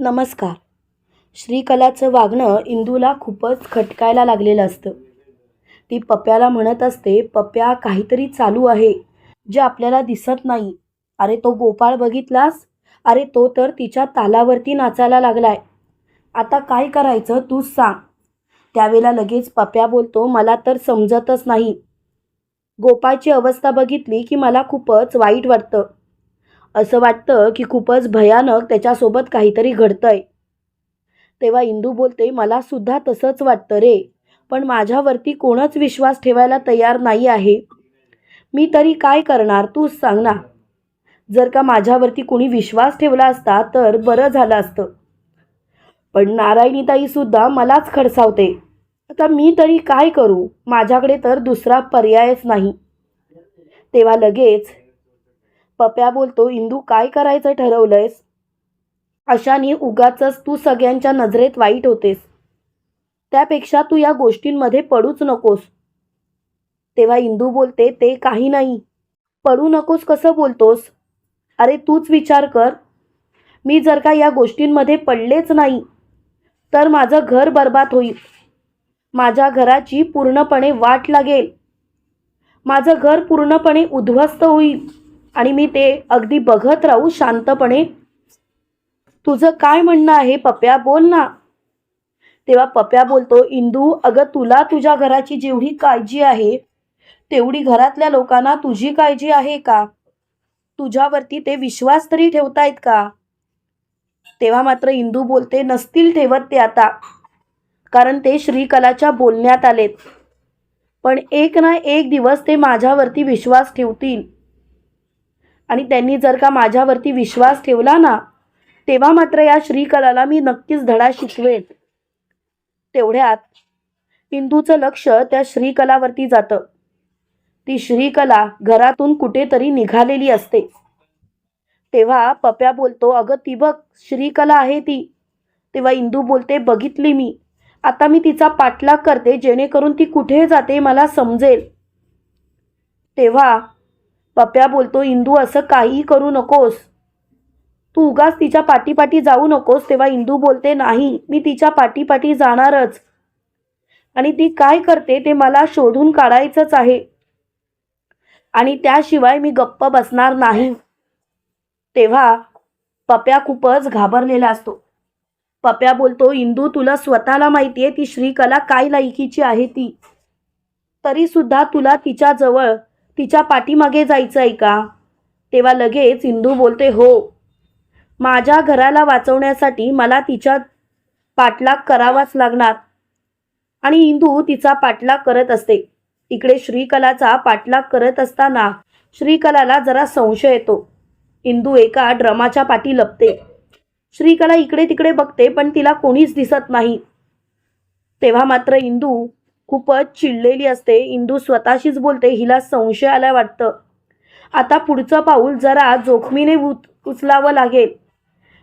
नमस्कार. श्रीकलाचं वागणं इंदूला खूपच खटकायला लागलेलं असतं. ती पप्प्याला म्हणत असते पप्प्या काहीतरी चालू आहे जे आपल्याला दिसत नाही. अरे तो गोपाळ बघितलास? अरे तो तर तिच्या तालावरती नाचायला लागलाय. आता काय करायचं तूच सांग. त्यावेळेला लगेच पप्प्या बोलतो मला तर समजतच नाही. गोपाळची अवस्था बघितली की मला खूपच वाईट वाटतं. असं वाटतं की खूपच भयानक त्याच्यासोबत काहीतरी घडतंय. तेव्हा इंदू बोलते मला सुद्धा तसंच वाटतं रे पण माझ्यावरती कोणच विश्वास ठेवायला तयार नाही आहे. मी तरी काय करणार? तूच सांग ना. जर का माझ्यावरती कोणी विश्वास ठेवला असता तर बरं झालं असतं. पण नारायणीताईसुद्धा मलाच खडसावते. आता मी तरी काय करू? माझ्याकडे तर दुसरा पर्यायच नाही. तेव्हा लगेच पप्या बोलतो इंदू काय करायचं ठरवलंयस? अशाने उगाच तू सगळ्यांच्या नजरेत वाईट होतेस. त्यापेक्षा तू या गोष्टींमध्ये पडूच नकोस. तेव्हा इंदू बोलते ते काही नाही. पडू नकोस कसं बोलतोस? अरे तूच विचार कर. मी जर का या गोष्टींमध्ये पडलेच नाही तर माझं घर बर्बाद होईल. माझ्या घराची पूर्णपणे वाट लागेल. माझं घर पूर्णपणे उद्ध्वस्त होईल. आणि मी ते अगदी बघत राहू शांतपणे. तुझं काय म्हणणं आहे? पप्या बोल ना. तेव्हा पप्या बोलतो इंदू अगं तुला तुझ्या घराची जेवढी काळजी आहे तेवढी घरातल्या लोकांना तुझी काळजी आहे का? तुझ्यावरती ते विश्वास तरी ठेवतायत का? तेव्हा मात्र इंदू बोलते नसतील ठेवत ते आता कारण ते श्रीकलाच्या बोलण्यात आलेत. पण एक ना एक दिवस ते माझ्यावरती विश्वास ठेवतील. आणि त्यांनी जर का माझ्यावरती विश्वास ठेवला ना तेव्हा मात्र या श्रीकलाला मी नक्कीच धडा शिकवेन. तेवढ्यात इंदूचं लक्ष त्या श्रीकलावरती जातं. ती श्रीकला घरातून कुठेतरी निघालेली असते. तेव्हा पप्या बोलतो अगं ती बघ श्रीकला आहे ती. तेव्हा इंदू बोलते बघितली मी. आता मी तिचा पाठलाग करते जेणेकरून ती कुठे जाते मला समजेल. तेव्हा पप्या बोलतो इंदू असं काही करू नकोस. तू उगाच तिच्या पाठीपाठी जाऊ नकोस तेव्हा इंदू बोलते नाही मी तिच्या पाठीपाठी जाणारच. आणि ती काय करते ते मला शोधून काढायचंच आहे. आणि त्याशिवाय मी गप्प बसणार नाही. तेव्हा पप्या खूपच घाबरलेला असतो. पप्या बोलतो इंदू तुला स्वतःला माहिती आहे ती श्रीकला काय लायकीची आहे ती? तरीसुद्धा तुला तिच्याजवळ तिच्या पाठीमागे जायचं आहे का? तेव्हा लगेच इंदू बोलते हो. माझ्या घराला वाचवण्यासाठी मला तिच्या पाठलाग करावाच लागणार. आणि इंदू तिचा पाठलाग करत असते. इकडे श्रीकलाचा पाठलाग करत असताना श्रीकलाला जरा संशय येतो. इंदू एका ड्रमाच्या पाठी लपते. श्रीकला इकडे तिकडे बघते पण तिला कोणीच दिसत नाही. तेव्हा मात्र इंदू खूपच चिडलेली असते. इंदू स्वतःशीच बोलते हिला संशय आला वाटतं. आता पुढचं पाऊल जरा जोखमीने उचलावं लागेल.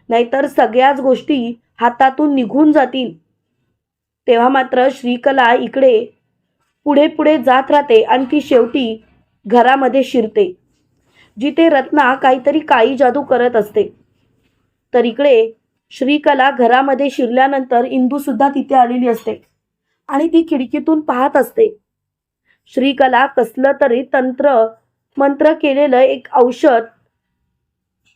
नाहीतर सगळ्याच गोष्टी हातातून निघून जातील. तेव्हा मात्र श्रीकला इकडे पुढे पुढे जात राहते. आणखी शेवटी घरामध्ये शिरते. जिथे रत्ना काहीतरी काळी जादू करत असते. तर इकडे श्रीकला घरामध्ये शिरल्यानंतर इंदूसुद्धा तिथे आलेली असते. आणि ती खिडकीतून पाहत असते. श्रीकला कसलं तरी तंत्र मंत्र केलेलं एक औषध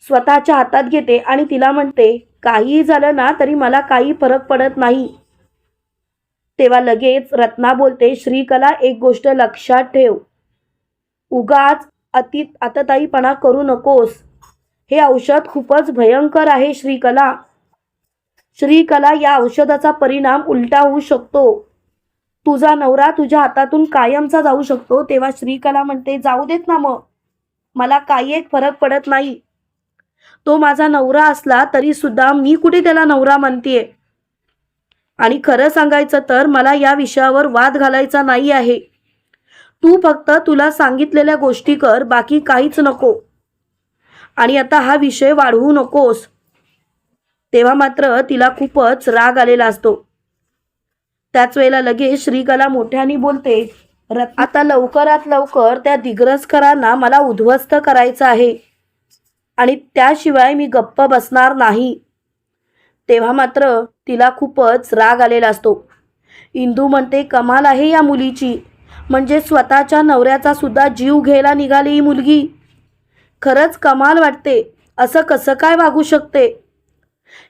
स्वतःच्या हातात घेते आणि तिला म्हणते काहीही झालं ना तरी मला काही फरक पडत नाही. तेव्हा लगेच रत्ना बोलते श्रीकला एक गोष्ट लक्षात ठेव. उगाच अति आतताईपणा करू नकोस. हे औषध खूपच भयंकर आहे श्रीकला. श्रीकला या औषधाचा परिणाम उलटा होऊ शकतो. तुझा नवरा तुझ्या हातातून कायमचा जाऊ शकतो तेव्हा श्रीकला म्हणते जाऊ देत ना मग. मला काही एक फरक पडत नाही. तो माझा नवरा असला तरी सुद्धा मी कुठे त्याला नवरा म्हणतीये? आणि खरं सांगायचं तर मला या विषयावर वाद घालायचा नाही आहे. तू फक्त तुला सांगितलेल्या गोष्टी कर बाकी काहीच नको. आणि आता हा विषय वाढवू नकोस. तेव्हा मात्र तिला खूपच राग आलेला असतो. त्याच वेळेला लगेच श्रीकला मोठ्याने बोलते "रत- आता लवकरात लवकर त्या दिग्रसकरांना मला उद्ध्वस्त करायचं आहे आणि त्याशिवाय मी गप्प बसणार नाही. तेव्हा मात्र तिला खूपच राग आलेला असतो. इंदू म्हणते कमाल आहे या मुलीची. म्हणजे स्वतःच्या नवऱ्याचा सुद्धा जीव घ्यायला निघाली ही मुलगी. खरंच कमाल वाटते. असं कसं काय वागू शकते?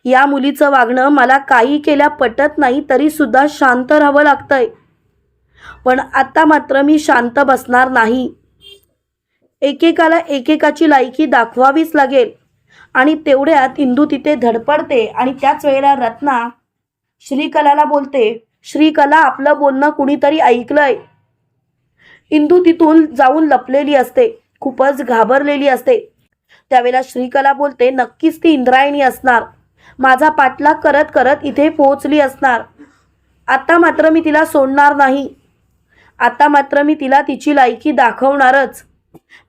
या मुलीचं वागणं मला काही केल्या पटत नाही तरी सुद्धा शांत राहावं लागतंय. पण आता मात्र मी शांत बसणार नाही. एकेकाला एकेकाची लायकी दाखवावीच लागेल. आणि तेवढ्यात इंदू तिथे धडपडते आणि त्याच वेळेला रत्ना श्रीकलाला बोलते श्रीकला आपलं बोलणं कुणीतरी ऐकलंय. इंदू तिथून जाऊन लपलेली असते खूपच घाबरलेली असते. त्यावेळेला श्रीकला बोलते नक्कीच ती इंद्रायणी असणार. माझा पाठलाग करत करत इथे पोहोचली असणार. आता मात्र मी तिला सोडणार नाही. आता मात्र मी तिला तिची लायकी दाखवणारच.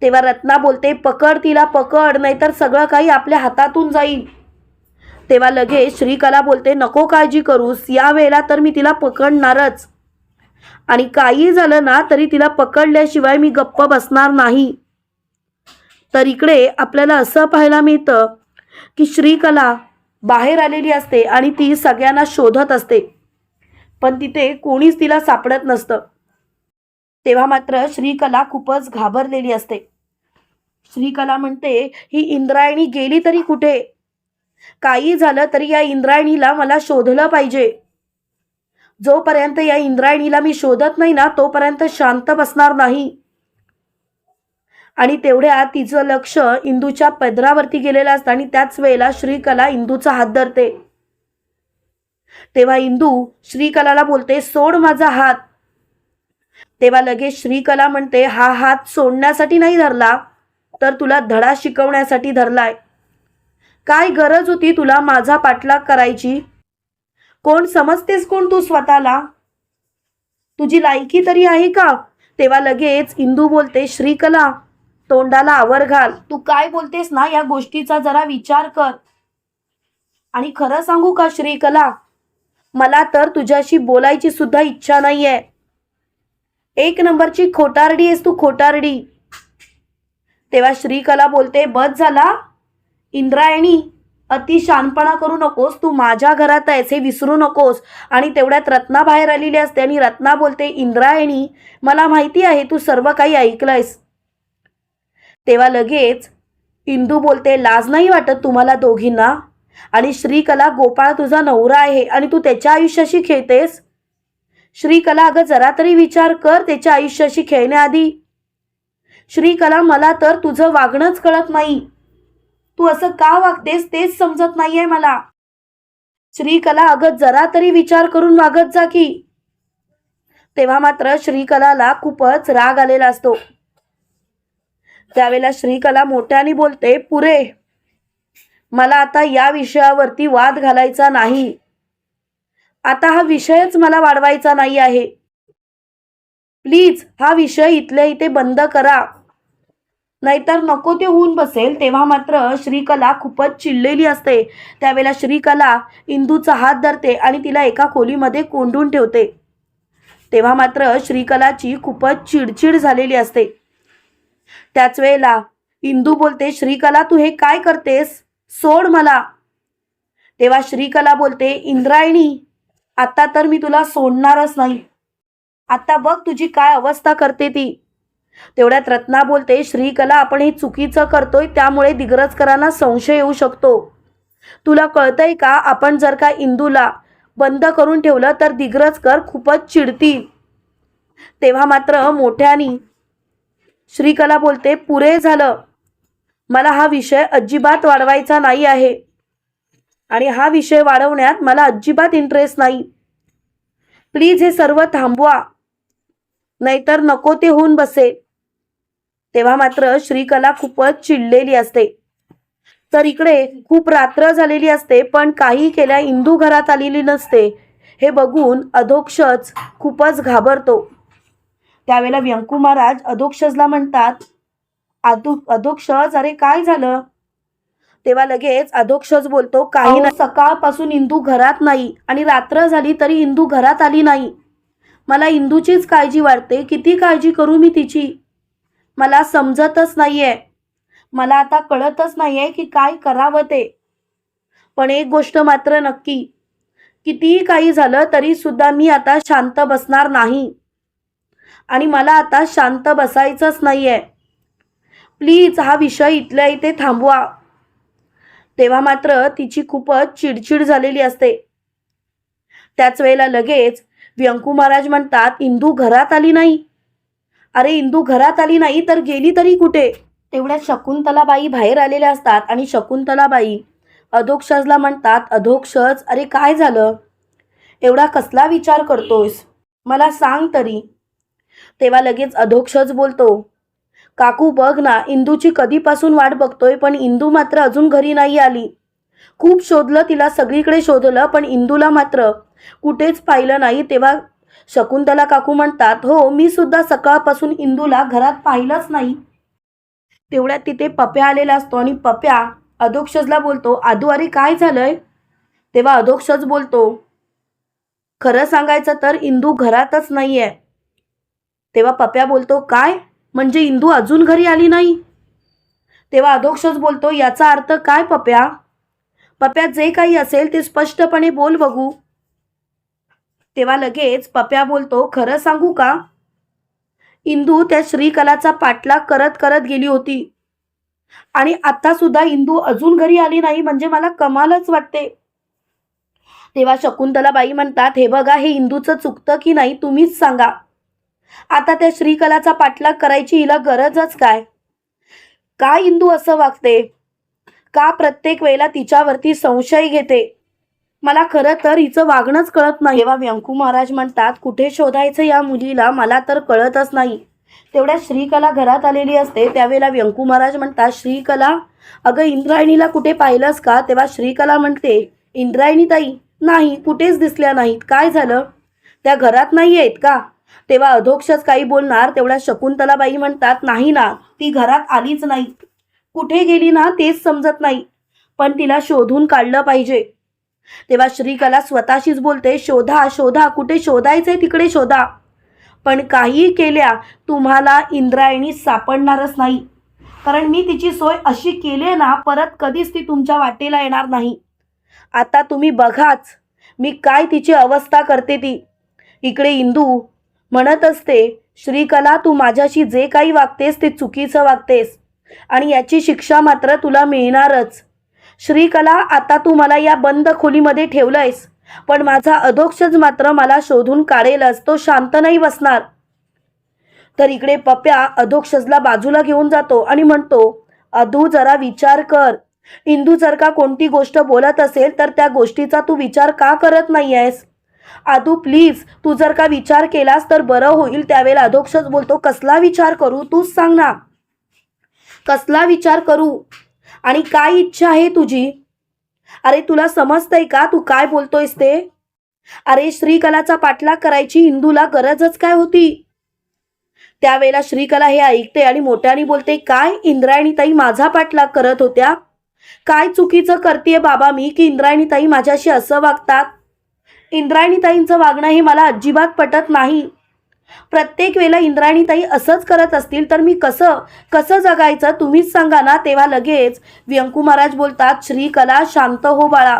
तेव्हा रत्ना बोलते पकड तिला पकड नाहीतर सगळं काही आपल्या हातातून जाईल. तेव्हा लगेच श्रीकला बोलते नको काळजी करूस या वेळेला तर मी तिला पकडणारच. आणि काही झालं ना तरी तिला पकडल्याशिवाय मी गप्प बसणार नाही. तर इकडे आपल्याला असं पाहायला मिळतं की श्रीकला बाहेर आलेली असते आणि ती सगळ्यांना शोधत असते. पण तिथे कोणीच तिला सापडत नसतं. तेव्हा मात्र श्रीकला खूपच घाबरलेली असते. श्रीकला म्हणते ही इंद्रायणी गेली तरी कुठे? काही झालं तरी या इंद्रायणीला मला शोधलं पाहिजे. जोपर्यंत या इंद्रायणीला मी शोधत नाही ना तोपर्यंत शांत बसणार नाही. आणि तेवढ्या तिचं लक्ष इंदूच्या पदरावरती गेलेलं असतं आणि त्याच वेळेला श्रीकला इंदूचा हात धरते. तेव्हा इंदू श्रीकलाला बोलते सोड माझा हात. तेव्हा लगेच श्रीकला म्हणते हा हात सोडण्यासाठी नाही धरला तर तुला धडा शिकवण्यासाठी धरलाय. काय गरज होती तुला माझा पाठलाग करायची? कोण समजतेस कोण तू स्वतःला? तुझी लायकी तरी आहे का? तेव्हा लगेच इंदू बोलते श्रीकला तोंडाला आवर घाल. तू काय बोलतेस ना या गोष्टीचा जरा विचार कर. आणि खरं सांगू का श्रीकला? मला तर तुझ्याशी बोलायची सुद्धा इच्छा नाहीये. एक नंबरची खोटारडी आहेस तू खोटारडी. तेव्हा श्रीकला बोलते बस झाला. इंद्रायणी अति शानपणा करू नकोस. तू माझ्या घरात आहेस हे विसरू नकोस. आणि तेवढ्यात रत्ना बाहेर आलेली असते आणि रत्ना बोलते इंद्रायणी मला माहिती आहे तू सर्व काही ऐकलंयस. तेव्हा लगेच इंदू बोलते लाज नाही वाटत तुम्हाला दोघींना? आणि श्रीकला गोपाळ तुझा नवरा आहे आणि तू त्याच्या आयुष्याशी खेळतेस? श्रीकला अगं जरा तरी विचार कर त्याच्या आयुष्याशी खेळण्याआधी. श्रीकला मला तर तुझं वागणंच कळत नाही. तू असं का वागतेस तेच समजत नाहीये मला. श्रीकला अगं जरा तरी विचार करून वागत जा की. तेव्हा मात्र श्रीकलाला खूपच राग आलेला असतो. त्यावेळेला श्रीकला मोठ्याने बोलते पुरे मला आता या विषयावरती वाद घालायचा नाही. आता हा विषयच मला वाढवायचा नाही आहे. प्लीज हा विषय इथल्या इथे बंद करा. नाहीतर नको ते होऊन बसेल. तेव्हा मात्र श्रीकला खूपच चिडलेली असते. त्यावेळेला श्रीकला इंदूचा हात धरते आणि तिला एका खोलीमध्ये कोंडून ठेवते. तेव्हा मात्र श्रीकलाची खूपच चिडचिड झालेली असते. त्याच वेळेला इंदू बोलते श्रीकला तू हे काय करतेस? सोड मला. तेव्हा श्रीकला बोलते इंद्रायणी आता तर मी तुला सोडणारच नाही. आता बघ तुझी काय अवस्था करते ती. तेवढ्यात रत्ना बोलते श्रीकला आपण हे चुकीचं करतोय त्यामुळे दिग्रजकरांना संशय येऊ शकतो. तुला कळतंय का आपण जर का इंदूला बंद करून ठेवलं तर दिग्रजकर खूपच चिडतील. तेव्हा मात्र मोठ्यानी श्रीकला बोलते पुरे झालं. मला हा विषय अजिबात वाढवायचा नाही आहे. आणि हा विषय वाढवण्यात मला अजिबात इंटरेस्ट नाही. प्लीज हे सर्व थांबवा. नाहीतर नको ते होऊन बसेल तेव्हा मात्र श्रीकला खूपच चिडलेली असते. तर इकडे खूप रात्र झालेली असते पण काही केल्या इंदू घरात आलेली नसते. हे बघून अधोक्षच खूपच घाबरतो. त्यावेळेला व्यंकू महाराज अधोक्षजला म्हणतात अधो अधोक्षज अरे काय झालं? तेव्हा लगेच अधोक्षज बोलतो काही ना सकाळपासून इंदू घरात नाही आणि रात्र झाली तरी इंदू घरात आली नाही. मला इंदूचीच काळजी वाटते किती काळजी करू मी तिची? मला समजतच नाहीये. मला आता कळतच नाहीये की काय करावं ते. पण एक गोष्ट मात्र नक्की कितीही काही झालं तरी सुद्धा मी आता शांत बसणार नाही. आणि मला आता शांत बसायचंच नाही आहे प्लीज हा विषय इथल्या इथे थांबवा. तेव्हा मात्र तिची खूपच चिडचिड झालेली असते. त्याच वेळेला लगेच व्यंकू महाराज म्हणतात इंदू घरात आली नाही. अरे इंदू घरात आली नाही तर गेली तरी कुठे? तेवढ्या शकुंतलाबाई बाहेर आलेल्या असतात आणि शकुंतलाबाई अधोक्षजला म्हणतात अधोक्षज अरे काय झालं? एवढा कसला विचार करतोयस? मला सांग तरी. तेव्हा लगेच अधोक्षच बोलतो. काकू बघ ना इंदूची कधीपासून वाट बघतोय पण इंदू मात्र अजून घरी नाही आली. खूप शोधलं तिला सगळीकडे शोधलं पण इंदूला मात्र कुठेच पाहिलं नाही. तेव्हा शकुंतला काकू म्हणतात हो मी सुद्धा सकाळपासून इंदूला घरात पाहिलंच नाही. तेवढ्यात तिथे पप्या आलेला असतो आणि पप्या अधोक्षजला बोलतो आदू अरे काय झालंय? तेव्हा अधोक्षज बोलतो खरं सांगायचं तर इंदू घरातच नाही आहे तेव्हा पप्या बोलतो काय? म्हणजे इंदू अजून घरी आली नाही? तेव्हा अधोक्षच बोलतो याचा अर्थ काय पप्या? पप्या जे काही असेल ते स्पष्टपणे बोल बघू. तेव्हा लगेच पप्या बोलतो खरं सांगू का? इंदू त्या श्रीकलाचा पाठलाग करत करत गेली होती. आणि आता सुद्धा इंदू अजून घरी आली नाही म्हणजे मला कमालच वाटते. तेव्हा शकुंतलाबाई म्हणतात हे बघा हे इंदूचं चुकतं की नाही तुम्हीच सांगा. आता त्या श्रीकलाचा पाठलाग करायची हिला गरजच काय? का इंदू असं वागते? का प्रत्येक वेळेला तिच्यावरती संशय घेते? मला खरं तर हिचं वागणंच कळत नाही. जेव्हा व्यंकू महाराज म्हणतात कुठे शोधायचं या मुलीला? मला तर कळतच नाही. तेवढ्या श्रीकला घरात आलेली असते. त्यावेळेला व्यंकू महाराज म्हणतात श्रीकला अगं इंद्रायणीला कुठे पाहिलंस का? तेव्हा श्रीकला म्हणते इंद्रायणी ताई नाही कुठेच दिसल्या नाहीत. काय झालं? त्या घरात नाही आहेत का? तेव्हा अधोक्षच काही बोलणार तेवढ्या शकुंतलाबाई म्हणतात नाही ना ती घरात आलीच नाही. कुठे गेली ना तेच समजत नाही. पण तिला शोधून काढलं पाहिजे. तेव्हा श्रीकला स्वतःशीच बोलते शोधा शोधा कुठे शोधायचंय तिकडे शोधा. पण काही केल्या तुम्हाला इंद्रायणी सापडणारच नाही. कारण मी तिची सोय अशी केली ना परत कधीच ती तुमच्या वाटेला येणार नाही. आता तुम्ही बघाच मी काय तिची अवस्था करते ती. इकडे इंदू म्हणत असते श्रीकला तू माझ्याशी जे काही वागतेस ते चुकीचं वागतेस आणि याची शिक्षा मात्र तुला मिळणारच. श्रीकला आता तू मला या बंद खोलीमध्ये ठेवलंयस पण माझा अधोक्षज मात्र मला शोधून काढेलच तो शांत नाही बसणार. तर इकडे पप्या अधोक्षजला बाजूला घेऊन जातो आणि म्हणतो अधू जरा विचार कर. इंदू जर का कोणती गोष्ट बोलत असेल तर त्या गोष्टीचा तू विचार का करत नाही आहेस आदू प्लीज तू जर का विचार केलास तर बरं होईल त्यावेळेला. अधोक्षच बोलतो कसला विचार करू? तूच सांग ना. कसला विचार करू? आणि काय इच्छा आहे तुझी? अरे तुला समजतंय का? तू काय बोलतोयस ते? अरे श्रीकलाचा पाठलाग करायची इंदूला गरजच काय होती? त्यावेळेला श्रीकला हे ऐकते आणि मोठ्याने बोलते काय इंद्रायणी ताई माझा पाठलाग करत होत्या? काय चुकीचं करते बाबा मी की इंद्रायणी ताई माझ्याशी असं वागतात? इंद्रायणीताईंचं वागणं हे मला अजिबात पटत नाही. प्रत्येक वेळेला इंद्रायणीताई असंच करत असतील तर मी कसं कसं जगायचं तुम्हीच सांगा ना? तेव्हा लगेच व्यंकू महाराज बोलतात श्रीकला शांत हो बाळा.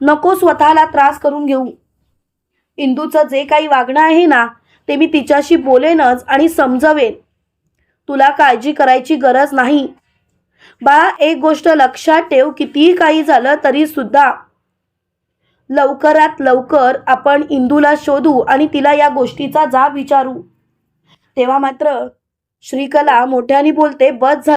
नको स्वतःला त्रास करून घेऊ. इंदूचं जे काही वागणं आहे ना ते मी तिच्याशी बोलेनच आणि समजवेन. तुला काळजी करायची गरज नाही. बाळा एक गोष्ट लक्षात ठेव कितीही काही झालं तरी सुद्धा लवकरात लवकर आपण इंदूला शोधू आणि तिला या गोष्टीचा जाब विचारू. तेव्हा मात्र श्रीकला मोठ्याने बोलते बस झालं.